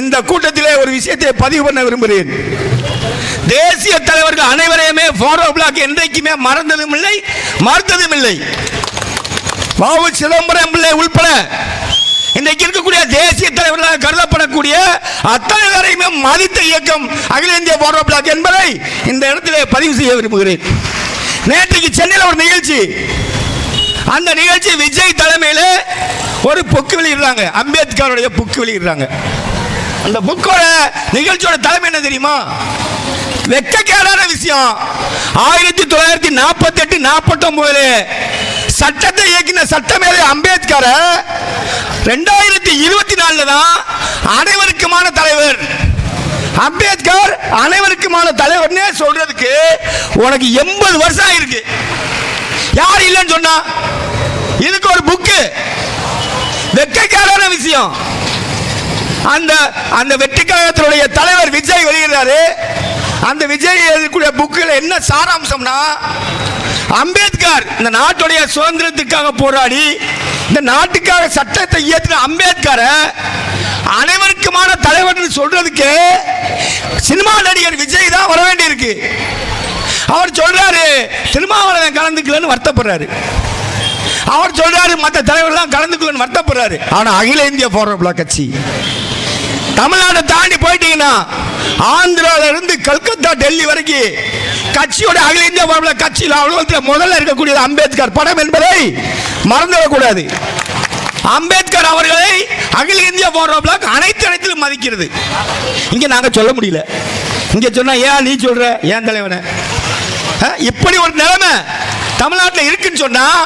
இந்த கூட்டத்திலே ஒரு விஷயத்தை பதிவு பண்ண விரும்புகிறேன். தேசிய தலைவர்கள் அனைவரையுமே போரோ பிளாக் என்றைக்குமே மறந்ததும் இல்லை மறுத்ததும் இல்லை. வாவு சிதம்பரம் பிள்ளை உள்பட இன்றைக்கு இருக்கக்கூடிய தேசிய தலைவர்களாக கருதப்படக்கூடிய அத்தனை பேரையுமே மதித்த இயக்கம் அகில இந்திய போரோ பிளாக் என்பதை இந்த இடத்திலே பதிவு செய்ய விரும்புகிறேன். நேற்றைக்கு சென்னையில் ஒரு நிகழ்ச்சி. அந்த நிகழ்ச்சி விஜய் தலைமையில் ஒரு புக்கு வெளியிடுறாங்க. அம்பேத்கருடைய புக்கு வெளியிடுறாங்க. அந்த புக்கோட நிகழ்ச்சியோட தலைமை என்ன தெரியுமா? வெக்கக்கேடான விஷயம். ஆயிரத்தி தொள்ளாயிரத்தி நாற்பத்தி எட்டு நாற்பத்தி சட்டத்தை இயக்கின சட்டமேதை அம்பேத்கர் ரெண்டாயிரத்தி இருபத்தி நாலுல தான் அனைவருக்குமான தலைவர். அம்பேத்கர் அனைவருக்குமான தலைவர்னே சொல்றதுக்கு உனக்கு எண்பது வருஷம் ஆயிருக்கு. யார் இல்லைன்னு சொன்னா? இதுக்கு ஒரு புக்கு. வெக்கக்காரான விஷயம். அந்த அந்த வெற்றி கழகத்தினுடைய தலைவர் விஜய் வெளியிடுறாரு. அந்த விஜய் எழுதக்கூடிய புக்கில் என்ன சாராம்சம்னா அம்பேத்கர் இந்த நாட்டுடைய சுதந்திரத்துக்காக போராடி இந்த நாட்டுக்காக சட்டத்தை இயற்றின அம்பேத்கரை அனைவருக்குமான தலைவர்னு சொல்றதுக்கு சினிமா நடிகர் விஜய் தான் வர வேண்டியிருக்கு. அவர் சொல்றாரு திருமாவளவன் கலந்துக்கலன்னு வருத்தப்படுறாரு. அவர் சொல்றாரு மற்ற தலைவர்கள்லாம் கலந்துக்கலன்னு வருத்தப்படுறாரு. ஆனா அகில இந்திய போராட்ட கட்சி தமிழ்நாட்டை தாண்டி போயிட்டீங்கன்னா ஆந்திரால இருந்து கல்கத்தா டெல்லி வரைக்கும் கட்சியோட அகில இந்திய போராட்ட பிளாக் கட்சியில் அலுவலகத்தில் முதல்ல இருக்கக்கூடியது அம்பேத்கர் படம் என்பதை மறந்துவிடக்கூடாது அம்பேத்கர் அவர்களை அகில இந்திய போடுற பிளாக் அனைத்து இடத்திலும் மதிக்கிறது. இங்கே நாங்கள் சொல்ல முடியல. இங்கே சொன்னால் ஏன் நீ சொல்கிற ஏன் தலைவனை? இப்படி ஒரு நிலைமை தமிழ்நாட்டில் இருக்குன்னு சொன்னால்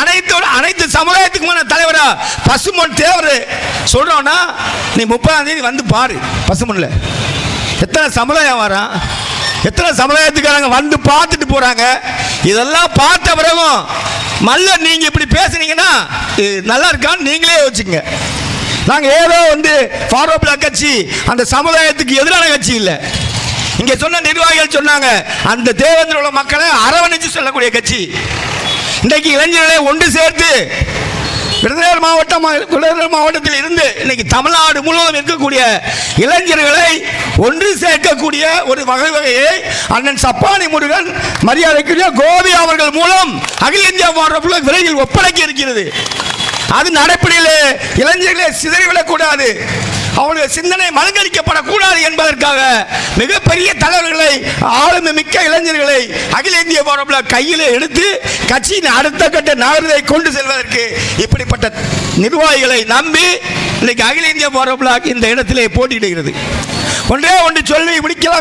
அனைத்து அனைத்து சமுதாயத்துக்குமான தலைவரா பசுமன் தேவர். சொல்றோம்னா நீ முப்பதாம் தேதி வந்து பாரு பசுமன்ல. எத்தனை சமுதாயம் வரான் எத்தனை சமுதாயத்துக்காரங்க வந்து பார்த்துட்டு போறாங்க? இதெல்லாம் பார்த்த பிறகும் மல்ல நீங்க இப்படி பேசுனீங்கன்னா இது நல்லா இருக்கான்னு நீங்களே யோசிச்சுங்க. நாங்கள் ஏதோ வந்து ஃபாரோ பிளாக் கட்சி அந்த சமுதாயத்துக்கு எதிரான கட்சி இல்லை. இங்கே சொன்ன நிர்வாகிகள் சொன்னாங்க அந்த தேவேந்திர உள்ள மக்களை அரவணைச்சு சொல்லக்கூடிய கட்சி. இன்றைக்கு இளைஞர்களை ஒன்று சேர்த்து விருதுநகர் மாவட்டம் விருதுநகர் மாவட்டத்தில் இருந்து இன்னைக்கு தமிழ்நாடு முழுவதும் இருக்கக்கூடிய இளைஞர்களை ஒன்று சேர்க்கக்கூடிய ஒரு வகை வகையை அண்ணன் சப்பானி முருகன் மரியாதைக்குரிய கோபி அவர்கள் மூலம் அகில இந்தியா மாவட்ட விரைவில் ஒப்படைக்க இருக்கிறது. அது நடைப்படையில் இளைஞர்களை சிதறிவிடக்கூடாது. அவருடைய சிந்தனை மலங்கடிக்கப்படக்கூடாது என்பதற்காக மிகப்பெரிய தலைவர்களை ஆளுமை மிக்க இளைஞர்களை அகில இந்திய போரப்பில் கையில் எடுத்து கட்சியின் அடுத்த கட்ட நகரத்தை கொண்டு செல்வதற்கு இப்படிப்பட்ட நிர்வாகிகளை நம்பி இன்னைக்கு அகில இந்திய போரப்பில் இந்த இடத்திலே போட்டியிடுகிறது. ஒன்றே ஒன்று சொல்லி முடிக்கலாம்